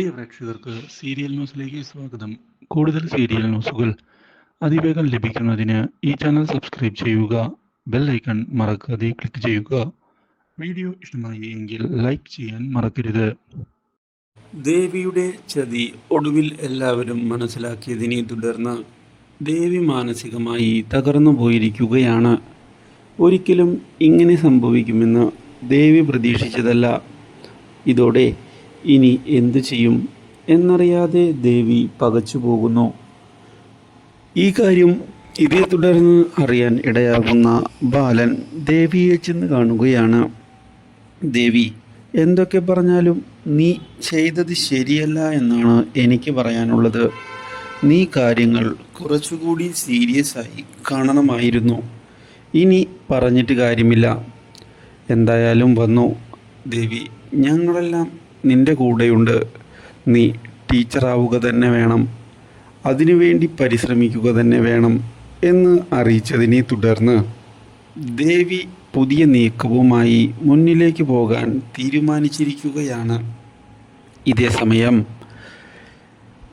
പ്രിയ പ്രേക്ഷകർക്ക് സീരിയൽ ന്യൂസിലേക്ക് സ്വാഗതം. കൂടുതൽ സീരിയൽ ന്യൂസുകൾ അതിവേഗം ലഭിക്കുന്നതിന് ഈ ചാനൽ സബ്സ്ക്രൈബ് ചെയ്യുക ബെൽ ഐക്കൺ മറക്കാതെ ക്ലിക്ക് ചെയ്യുക. വീഡിയോ ഇഷ്ടമായി എങ്കിൽ ലൈക്ക് ചെയ്യാൻ മറക്കരുത്. ദേവിയുടെ ചതി ഒടുവിൽ എല്ലാവരും മനസ്സിലാക്കിയതിനെ തുടർന്ന് ദേവി മാനസികമായി തകർന്നു പോയിരിക്കുകയാണ്. ഒരിക്കലും ഇങ്ങനെ സംഭവിക്കുമെന്ന് ദേവി പ്രതീക്ഷിച്ചതല്ല. ഇതോടെ ഇനി എന്തു ചെയ്യും എന്നറിയാതെ ദേവി പകച്ചു പോകുന്നു. ഈ കാര്യം ഇതേ തുടർന്ന് അറിയാൻ ഇടയാകുന്ന ബാലൻ ദേവിയെ ചെന്ന് കാണുകയാണ്. ദേവി എന്തൊക്കെ പറഞ്ഞാലും നീ ചെയ്തത് ശരിയല്ല എന്നാണ് എനിക്ക് പറയാനുള്ളത്. നീ കാര്യങ്ങൾ കുറച്ചുകൂടി സീരിയസ് ആയി കാണണമായിരുന്നു. ഇനി പറഞ്ഞിട്ട് കാര്യമില്ല. എന്തായാലും വന്നു. ദേവി ഞങ്ങളെല്ലാം നിന്റെ കൂടെയുണ്ട്. നീ ടീച്ചറാവുക തന്നെ വേണം. അതിനുവേണ്ടി പരിശ്രമിക്കുക തന്നെ വേണം എന്ന് അറിയിച്ചതിനെ തുടർന്ന് ദേവി പുതിയ നീക്കവുമായി മുന്നിലേക്ക് പോകാൻ തീരുമാനിച്ചിരിക്കുകയാണ്. ഇതേ സമയം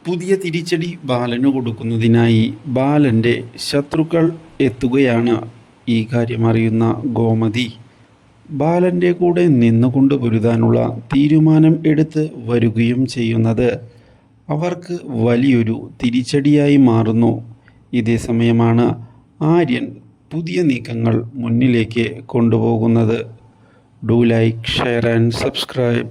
പുതിയ തിരിച്ചടി ബാലന് കൊടുക്കുന്നതിനായി ബാലന്റെ ശത്രുക്കൾ എത്തുകയാണ് ഈ കാര്യം അറിയുന്ന ഗോമതി. ബാലന്റെ കൂടെ നിന്നുകൊണ്ട് പൊരുതാനുള്ള തീരുമാനം എടുത്ത് വരികയും ചെയ്യുന്നത് അവർക്ക് വലിയൊരു തിരിച്ചടിയായി മാറുന്നു. ഇതേ സമയമാണ് ആര്യൻ പുതിയ നീക്കങ്ങൾ മുന്നിലേക്ക് കൊണ്ടുപോകുന്നത്. Do like share and subscribe